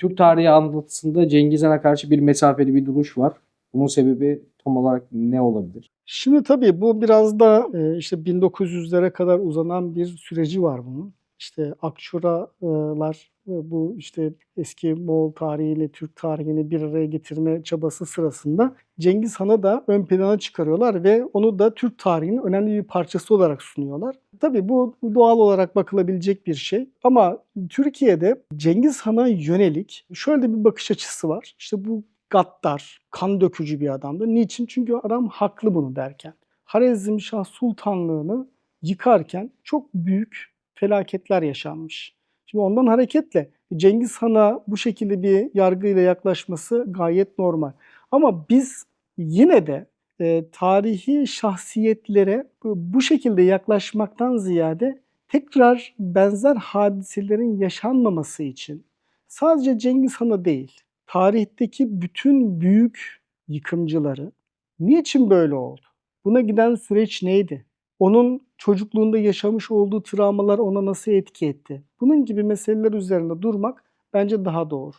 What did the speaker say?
Türk tarihi anlatısında Cengiz Han'a karşı bir mesafeli bir duruş var. Bunun sebebi tam olarak ne olabilir? Şimdi tabii bu biraz da e, işte 1900'lere kadar uzanan bir süreci var bunun. İşte Akçuralar e, bu işte eski Moğol tarihiyle Türk tarihini bir araya getirme çabası sırasında Cengiz Han'ı da ön plana çıkarıyorlar ve onu da Türk tarihinin önemli bir parçası olarak sunuyorlar. Tabii bu doğal olarak bakılabilecek bir şey ama Türkiye'de Cengiz Han'a yönelik şöyle bir bakış açısı var. İşte bu gaddar, kan dökücü bir adamdı. Niçin? Çünkü adam haklı bunu derken. Harezmşah Sultanlığını yıkarken çok büyük felaketler yaşanmış. Şimdi ondan hareketle Cengiz Han'a bu şekilde bir yargıyla yaklaşması gayet normal. Ama biz yine de e, tarihi şahsiyetlere bu, şekilde yaklaşmaktan ziyade tekrar benzer hadiselerin yaşanmaması için sadece Cengiz Han'a değil, tarihteki bütün büyük yıkımcıları niçin böyle oldu? Buna giden süreç neydi? Onun çocukluğunda yaşamış olduğu travmalar ona nasıl etki etti? Bunun gibi meseleler üzerinde durmak bence daha doğru.